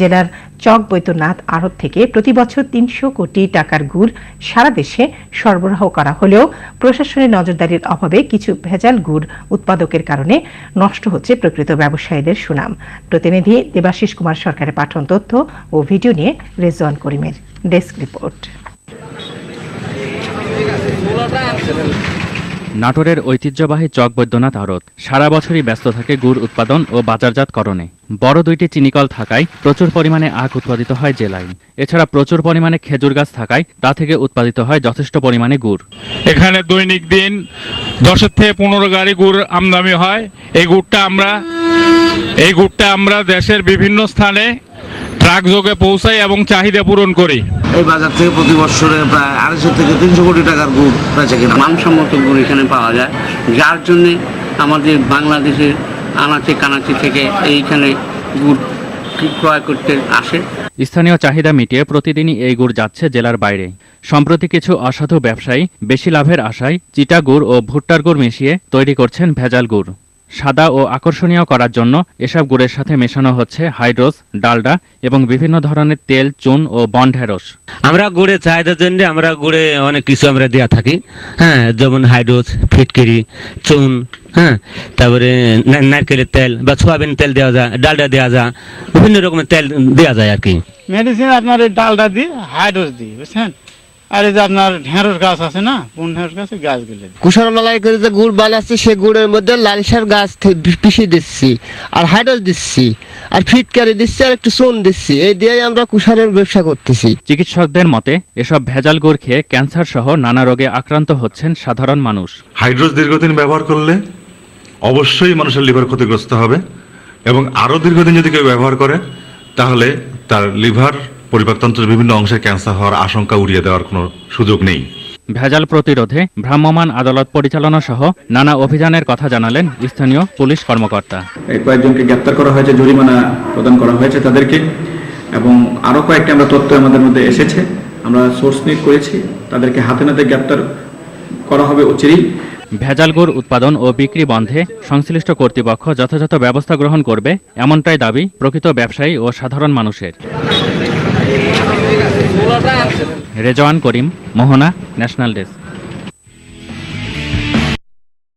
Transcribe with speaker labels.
Speaker 1: জেলার চক বৈদ্যনাথ আড়ত থেকে প্রতি বছর তিনশো কোটি টাকার গুড় সারা দেশে সরবরাহ করা হলেও প্রশাসনের নজরদারির অভাবে কিছু ভেজাল গুড় উৎপাদকের কারণে নষ্ট হচ্ছে প্রকৃত ব্যবসায়ীদের সুনাম। প্রতিনিধি দেবাশিস কুমার সরকারের পাঠন তথ্য ও ভিডিও নিয়ে রেজওয়ান করিমের ডেস্ক রিপোর্ট।
Speaker 2: নাটোরের ঐতিহ্যবাহী চক বৈদ্যনাথ আড়ত। সারা বছরই ব্যস্ত থাকে গুড় উৎপাদন ও বাজারজাতকরণে। বড় দুইটি চিনিকল থাকায় প্রচুর পরিমাণে আখ উৎপাদিত হয় জেলায় এছাড়া প্রচুর পরিমাণে খেজুর গাছ থাকায় তা থেকে উৎপাদিত হয় যথেষ্ট পরিমাণে গুড়।
Speaker 3: এখানে দৈনিক দিন দশের থেকে পনেরো গাড়ি গুড় আমদানি হয়। এই গুড়টা আমরা এই গুড়টা আমরা দেশের বিভিন্ন স্থানে যোগে পৌঁছাই এবং চাহিদা পূরণ করি।
Speaker 4: এই বাজার থেকে প্রতি বছরে প্রায় আড়াইশো থেকে তিনশো কোটি টাকার গুড় বেচে কিনা।
Speaker 5: মানসম্মত গুড় এখানে পাওয়া যায় যার জন্যে আমাদের বাংলাদেশের আনাচে কানাচে থেকে এইখানে গুড় ক্রয় করতে আসে।
Speaker 2: স্থানীয় চাহিদা মিটিয়ে প্রতিদিনই এই গুড় যাচ্ছে জেলার বাইরে। সম্প্রতি কিছু অসাধু ব্যবসায়ী বেশি লাভের আশায় চিটা গুড় ও ভুট্টার গুড় মিশিয়ে তৈরি করছেন ভেজাল গুড়। সাদা ও আকর্ষণীয় করার জন্য এসব গুড়ের সাথে মেশানো হচ্ছে হাইড্রোস ডালডা এবং বিভিন্ন ধরনের তেল চুন ও বন্ঢেরস
Speaker 6: আমরা গুড়ে চাহিদার জন্য আমরা গুড়ে অনেক কিছু আমরা দেওয়া থাকি। হ্যাঁ যেমন হাইড্রোস ফিটকিরি চুন হ্যাঁ তারপরে নারকেলের তেল বা সোয়াবিন তেল দেওয়া যায় ডালডা দেওয়া যায় বিভিন্ন রকমের তেল দেওয়া যায় আর কি।
Speaker 7: মেডিসিন আপনার ডালটা দিই হাইড্রোস দিই বুঝছেন? আর এই যে আপনার ঢেঁড়স গাছ আছে না কোন ঢেঁড়স গাছ? ওই গাছগুলো। দিই।
Speaker 8: কুষার মালাই করে যে গুড় বানাচ্ছি সে গুড়ের মধ্যে লাল সার গাছ থেকে পিষিয়ে দিচ্ছি আর হাইড্রোস দিচ্ছি আর ফিটকারি দিচ্ছি আর একটু চুন দিচ্ছি এই দিয়েই আমরা কুষারের ব্যবসা করতেছি।
Speaker 2: চিকিৎসকদের মতে এসব ভেজাল গুড় খেয়ে ক্যান্সার সহ নানা রোগে আক্রান্ত হচ্ছেন সাধারণ মানুষ।
Speaker 9: হাইড্রোস দীর্ঘদিন ব্যবহার করলে অবশ্যই মানুষের লিভার ক্ষতিগ্রস্ত হবে এবং আরও দীর্ঘদিন যদি কেউ ব্যবহার করে তাহলে তার লিভার পরিপাকতন্ত্রের বিভিন্ন অংশে ক্যান্সার হওয়ার আশঙ্কা উড়িয়ে দেওয়ার কোনো সুযোগ নেই।
Speaker 2: ভেজাল প্রতিরোধে ভ্রাম্যমাণ আদালত পরিচালনা সহ নানা অভিযানের কথা জানালেন স্থানীয় পুলিশ কর্মকর্তা।
Speaker 10: কয়েকজনকে গ্রেপ্তার করা হয়েছে জরিমানা প্রদান করা হয়েছে তাদেরকে এবং আরও কয়েকটি আমরা তথ্য আমাদের মধ্যে এসেছে। আমরা সোর্স নিয়ে করেছি তাদেরকে হাতে নাতে গ্রেপ্তার করা হবে অচিরেই।
Speaker 2: ভেজাল গুড় উৎপাদন ও বিক্রি বন্ধে সংশ্লিষ্ট কর্তৃপক্ষ যথাযথ ব্যবস্থা গ্রহণ করবে এমনটাই দাবি প্রকৃত ব্যবসায়ী ও সাধারণ মানুষের। Rezwan Karim Mohona national desk.